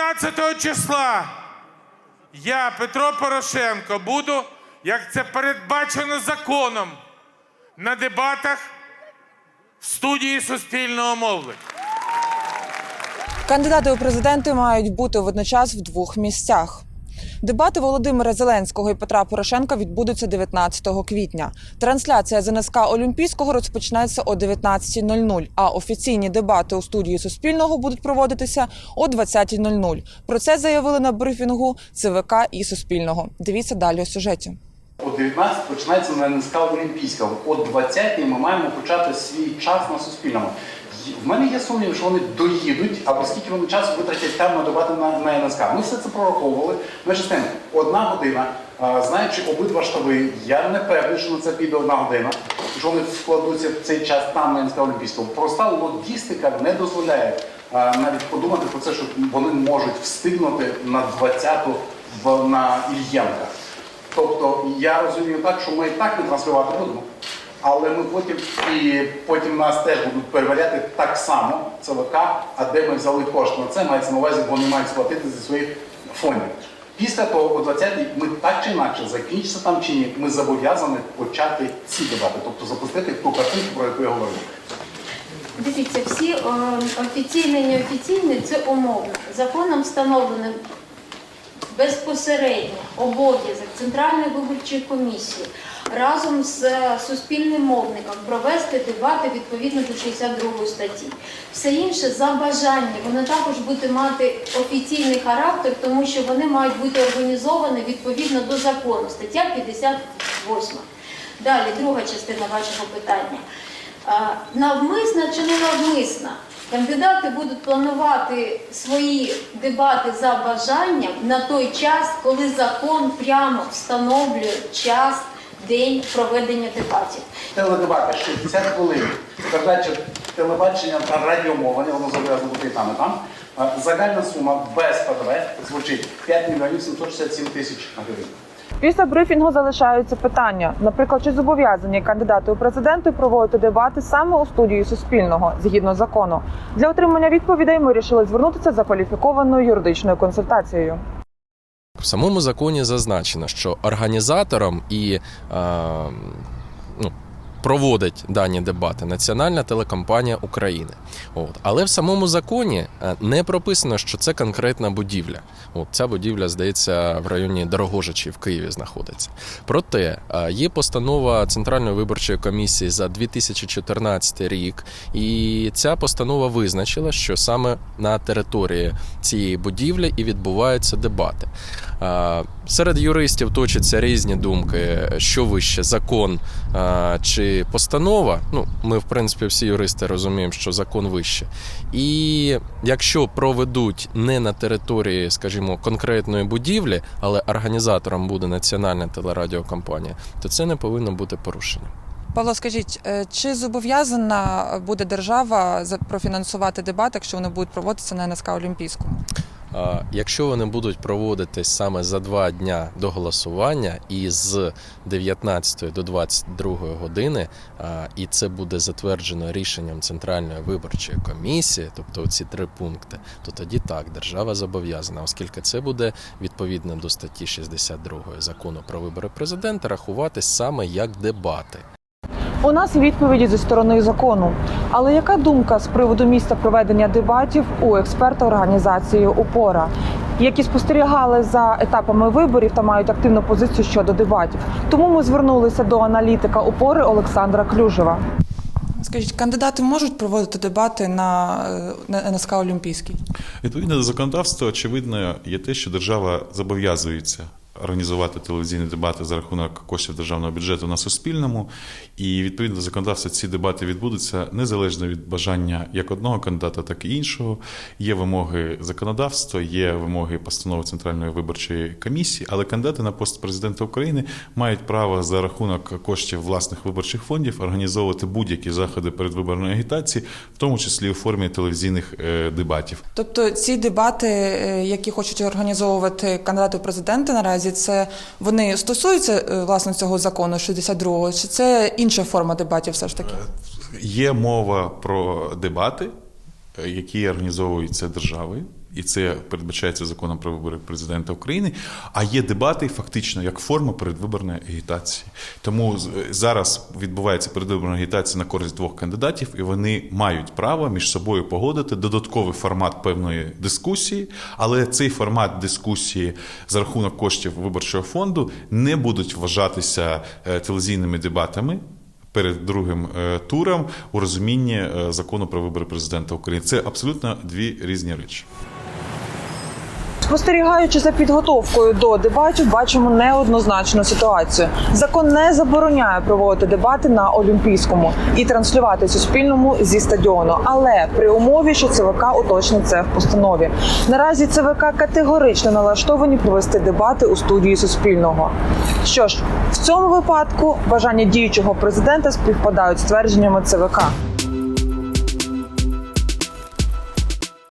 19 числа я, Петро Порошенко, буду, як це передбачено законом, на дебатах в студії Суспільного мовлення. Кандидати у президенти мають бути водночас в двох місцях. Дебати Володимира Зеленського і Петра Порошенка відбудуться 19 квітня. Трансляція з НСК Олімпійського розпочнеться о 19.00, а офіційні дебати у студії Суспільного будуть проводитися о 20.00. Про це заявили на брифінгу ЦВК і Суспільного. Дивіться далі у сюжеті. О 19 починається на НСК Олімпійська. О 20 ми маємо почати свій час на Суспільному. В мене є сумнів, що вони доїдуть, або скільки вони часу витратять там на дебати на, на НСК. Ми все це прораховували. Менше з тим, одна година, а, знаючи обидва штаби, я не певний, що на це піде одна година, що вони вкладуться в цей час там на НСК Олімпійського. Проста логістика не дозволяє а, навіть подумати про це, що вони можуть встигнути на 20-ту в- на Ільєнка. Тобто я розумію так, що ми і так не транслювати будемо. Але ми потім і потім нас теж будуть перевіряти так само ЦВК, а де ми взяли кошти на це, мається на увазі, бо вони мають сплатити зі своїх фондів. Після того, о 20-й, ми так чи інакше, закінчиться там чи ні, ми зобов'язані почати ці дебати, тобто запустити ту картинку, про яку я говорив. Дивіться, всі е, офіційні і неофіційні це умовно. Законом встановлено безпосередньо обов'язок Центральної виборчої комісії разом з е, суспільним мовником провести дебати відповідно до 62 статті. Все інше за бажання вони також будуть мати офіційний характер, тому що вони мають бути організовані відповідно до закону. Стаття 58. Далі, друга частина вашого питання. А, Навмисно чи не навмисно кандидати будуть планувати свої дебати за бажанням на той час, коли закон прямо встановлює час, день проведення дебатів. Теледебати 60 хвилин. Передача телебачення та радіомовлення, воно зобов'язано бути і там, і там. Загальна сума без ПДВ звучить 5 мільйонів 767 тисяч гривень. Після брифінгу залишаються питання. Наприклад, чи зобов'язані кандидати у президенти проводити дебати саме у студії Суспільного згідно закону? Для отримання відповідей ми вирішили звернутися за кваліфікованою юридичною консультацією. В самому законі зазначено, що організатором і е, ну, проводить дані дебати Національна телекомпанія України. От. Але в самому законі е, не прописано, що це конкретна будівля. От, ця будівля, здається, в районі Дорогожичі в Києві знаходиться. Проте е, є постанова Центральної виборчої комісії за 2014 рік, і ця постанова визначила, що саме на території цієї будівлі і відбуваються дебати. Е, Серед юристів точаться різні думки, що вище закон е, постанова. Ну, ми, в принципі, всі юристи розуміємо, що закон вище. І якщо проведуть не на території, скажімо, конкретної будівлі, але організатором буде національна телерадіокомпанія, то це не повинно бути порушенням. Павло, скажіть, е, чи зобов'язана буде держава профінансувати дебати, якщо вони будуть проводитися на НСК Олімпійському? Якщо вони будуть проводитись саме за два дня до голосування і з 19 до 22 години, і це буде затверджено рішенням Центральної виборчої комісії, тобто ці три пункти, то тоді так держава зобов'язана, оскільки це буде відповідно до статті 62 закону про вибори президента, рахуватись саме як дебати. У нас відповіді зі сторони закону. Але яка думка з приводу місця проведення дебатів у експерта організації УПОРА, які спостерігали за етапами виборів та мають активну позицію щодо дебатів? Тому ми звернулися до аналітика УПОРи Олександра Клюжева. Скажіть, кандидати можуть проводити дебати на, на НСК Олімпійський? Відповідно до законодавства, очевидно, є те, що держава зобов'язується організувати телевізійні дебати за рахунок коштів державного бюджету на суспільному. І відповідно до законодавства ці дебати відбудуться незалежно від бажання як одного кандидата, так і іншого. Є вимоги законодавства, є вимоги постанови Центральної виборчої комісії, але кандидати на пост президента України мають право за рахунок коштів власних виборчих фондів організовувати будь-які заходи передвиборної агітації, в тому числі у формі телевізійних е, дебатів. Тобто ці дебати, е, які хочуть організовувати кандидати в президенти наразі, це вони стосуються е, власне цього закону 62-го, чи це інша форма дебатів все ж таки? Є мова про дебати, е, які організовуються державою. І це передбачається законом про вибори президента України. А є дебати фактично як форма передвиборної агітації. Тому зараз відбувається передвиборна агітація на користь двох кандидатів, і вони мають право між собою погодити додатковий формат певної дискусії, але цей формат дискусії за рахунок коштів виборчого фонду не будуть вважатися е, телевізійними дебатами. Перед другим е, туром у розумінні е, закону про вибори президента України це абсолютно дві різні речі. Спостерігаючи за підготовкою до дебатів, бачимо неоднозначну ситуацію. Закон не забороняє проводити дебати на Олімпійському і транслювати суспільному зі стадіону, але при умові, що ЦВК уточнить це в постанові. Наразі ЦВК категорично налаштовані провести дебати у студії Суспільного. Що ж, в цьому випадку бажання діючого президента співпадають з твердженнями ЦВК.